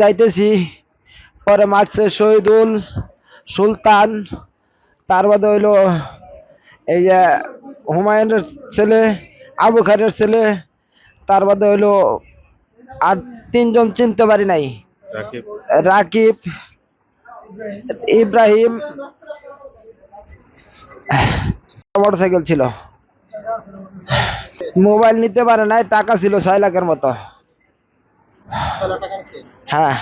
যাইতেছি। পরে মারছে শহীদুল সুলতান। তার বাদে হইল এই যে হুমায়ুনের ছেলে আবু খারের ছেলে। তার বাদে হইল আর তিনজন চিনতে পারি নাই। রাকিব। রাকিব ইব্রাহিম। মোটরসাইকেল ছিল। মোবাইল নিতে পারে নাই টাকা ছিল ছয় লাখের মতো। হ্যাঁ।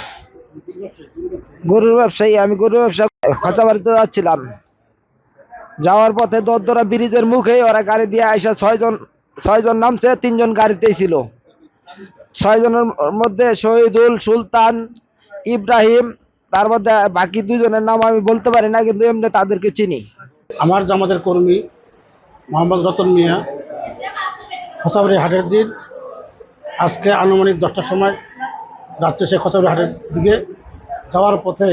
গরুর ব্যবসায়ী, আমি গরুর ব্যবসা খচা বাড়িতে যাচ্ছিলাম। যাওয়ার পথে দরদরা ব্রিজের মুখে ওরা গাড়ি দিয়ে আইসা ছয়জন ছয়জন নামছে, তিনজন গাড়িতেই ছিল। ছয়জনের মধ্যে শহীদুল সুলতান, ইব্রাহিম, তার মধ্যে বাকি দুজনের নাম আমি বলতে পারি না, কিন্তু এমনি তাদেরকে চিনি। আমার জামাতের কর্মী মোহাম্মদ রতন মিয়া খসাবাড়ি হাটের দিন, আজকে আনুমানিক দশটার সময় যাচ্ছে সে খসাবাড়ি হাটের দিকে যাওয়ার পথে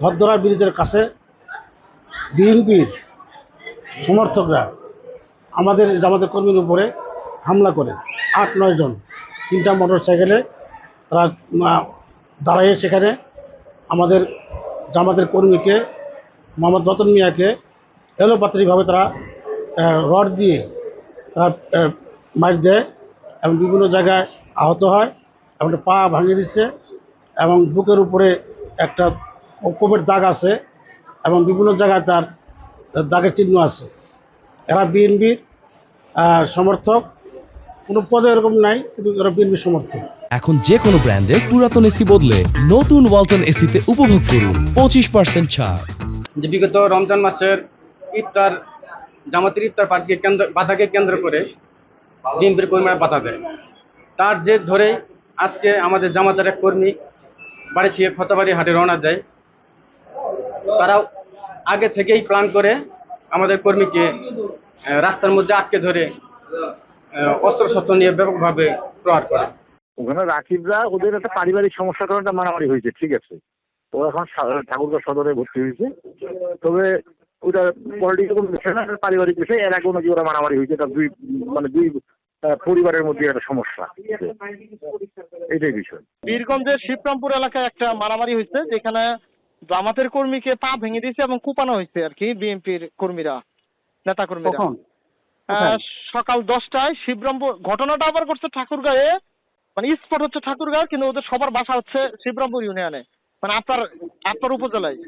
ধরধরা ব্রিজের কাছে বিএনপির সমর্থকরা আমাদের জামাতের কর্মীর উপরে হামলা করে। আট, নয় জন, তিনটা মোটর সাইকেলে তারা দাঁড়িয়ে সেখানে আমাদের জামাতের কর্মীকে, মোহাম্মদ রতন মিয়াকে এলোপাতারিভাবে তারা রড দিয়ে তারা মার দেয় এবং বিভিন্ন জায়গায় আহত হয়। একটা পা ভাঙিয়ে দিচ্ছে এবং বুকের উপরে একটা কোপের দাগ আছে এবং বিভিন্ন জায়গায় তার দাগের চিহ্ন আছে। এরা বিএনপির সমর্থক। কোনো পদে এরকম নাই কিন্তু এরা বিএনপির সমর্থক। এখন যে কোনো ব্র্যান্ডের পুরাতন এসি বদলে নতুন ওয়ালটন এসিতে উপভোগ করুন পঁচিশ পার্সেন্ট ছাড়। যে বিগত রমজান মাসের ইফতার জামাতের ইফতার পার্টিকে কেন্দ্র বাধাকে কেন্দ্র করে বিএনপির কর্মীরা বাধা দেয় তার জের ধরে আজকে আমাদের জামাতের এক কর্মী বাড়ি থেকে খতাবাড়ি হাটে রওনা দেয়। তারা আগে থেকেই প্ল্যান করে আমাদের কর্মীকে রাস্তার মধ্যে আটকে ধরে অস্ত্র শস্ত্র নিয়ে ব্যাপকভাবে প্রহার করে। ওখানে রাকিবরা ওদের একটা পারিবারিক সমস্যার কারণে মারামারি হয়েছে, ঠিক আছে? ও এখন ঠাকুরগাঁও সদরে ভর্তি হয়েছে। তবে ওটা পলিটিক্যাল বিষয় না, পারিবারিক বিষয়, এর আগে নাকি ওরা মারামারি হয়েছে দুই মানে দুই পরিবারের মধ্যে একটা সমস্যা এটাই বিষয়। বীরগঞ্জের শিবরামপুর এলাকায় একটা মারামারি হয়েছে যেখানে জামাতের কর্মীকে পা ভেঙে দিয়েছে এবং কুপানো হয়েছে আর কি বিএনপির কর্মীরা নেতা কর্মীরা সকাল দশটায় শিবরামপুর ঘটনাটা আবার করছে ঠাকুরগাঁয়ে। মানে স্পট হচ্ছে ঠাকুরগাঁও কিন্তু ওদের সবার বাসা হচ্ছে শিবরামপুর ইউনিয়নে। মানে আপনার আপনার উপজেলায়।